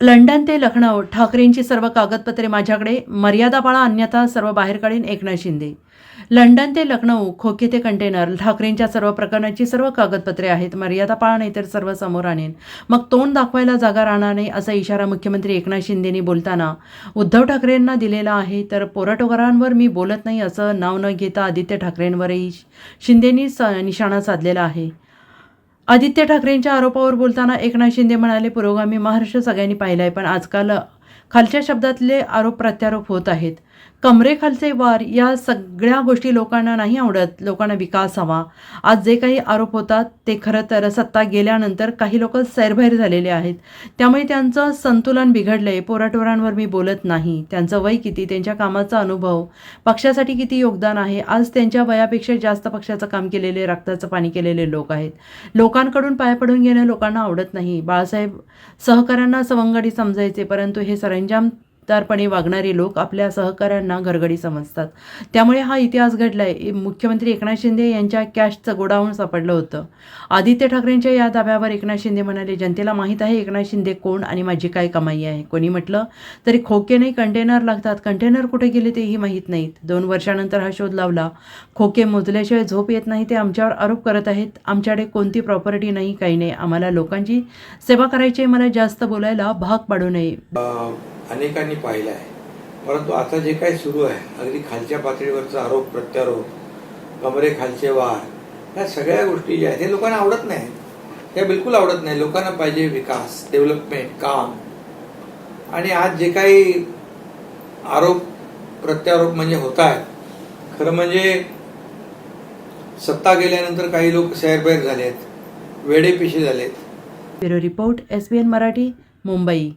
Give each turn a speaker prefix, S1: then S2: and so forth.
S1: London ते लखनौ ठाकरेंची सर्व कागदपत्रे माझ्याकडे मर्यादा पाळा अन्यथा सर्व बाहेर काढीन एकनाथ शिंदे. लंडन ते लखनौ खोके ते कंटेनर ठाकरेंच्या सर्व प्रकरणाची सर्व कागदपत्रे आहेत मर्यादा पाळा नाही तर सर्व समोर आणेन. मग तोंड दाखवायला जागा राहणार नाही असा इशारा मुख्यमंत्री एकनाथ शिंदेनी बोलताना उद्धव ठाकरेंना दिलेला आहे तर पोराटोकरांवर मी बोलत नाही असं नाव न घेता आदित्य ठाकरेंवरही शिंदेनी स निशाणा साधलेला आहे. आदित्य ठाकरेंच्या आरोपावर बोलताना एकनाथ शिंदे म्हणाले पुरोगामी महाराष्ट्र सगळ्यांनी पाहिला आहे पण आजकाल खालच्या शब्दातले आरोप प्रत्यारोप होत आहेत. कमरेखालचे वार या सगळ्या गोष्टी लोकांना नाही आवडत लोकांना विकास हवा. आज जे काही आरोप होतात ते खरं तर सत्ता गेल्यानंतर काही लोक सैरभैर झालेले आहेत. त्यामुळे त्यांचं संतुलन बिघडलं आहे पोराटोरांवर मी बोलत नाही. त्यांचं वय किती त्यांच्या कामाचा अनुभव पक्षासाठी किती योगदान आहे? आज त्यांच्या वयापेक्षा जास्त पक्षाचं काम केलेले रक्ताचं पाणी केलेले लोक आहेत. लोकांकडून पाया पडून घेणं लोकांना आवडत नाही. बाळासाहेब सहकाऱ्यांना सवंगडी समजायचे परंतु हे सरंजाम सरंजामदारपणे वागणारे लोक आपल्या सहकाऱ्यांना घरगडी समजतात. त्यामुळे हा इतिहास घडलाय. मुख्यमंत्री एकनाथ शिंदे यांच्या कॅशचं गोडाऊन सापडलं होतं. आदित्य ठाकरेंच्या या दाव्यावर एकनाथ शिंदे म्हणाले जनतेला माहीत आहे एकनाथ शिंदे कोण आणि माझी काय कमाई आहे. कोणी म्हटलं तरी खोके नाही कंटेनर लागतात. कंटेनर कुठे गेले तेही माहीत नाहीत. दोन वर्षानंतर हा शोध लावला. खोके मोजल्याशिवाय झोप येत नाही. ते आमच्यावर आरोप करत आहेत. आमच्याकडे कोणती प्रॉपर्टी नाही काही नाही. आम्हाला लोकांची सेवा करायची आहे. मला जास्त बोलायला भाग पाडू नये.
S2: अनेकांनी पाहिलं आहे. परंतु आता जे काही सुरू आहे अगदी खालच्या पातळीवरचा आरोप प्रत्यारोप कमरे खालचे वार ह्या सगळ्या गोष्टी ज्या आहेत हे लोकांना आवडत नाहीत हे बिलकुल आवडत नाही. लोकांना पाहिजे विकास डेव्हलपमेंट काम. आणि आज जे काही आरोप प्रत्यारोप म्हणजे होत आहेत खरं म्हणजे सत्ता गेल्यानंतर काही लोक सैरबैर झालेत वेडेपिशे झालेत.
S1: Bureau report S B N Marathi Mumbai.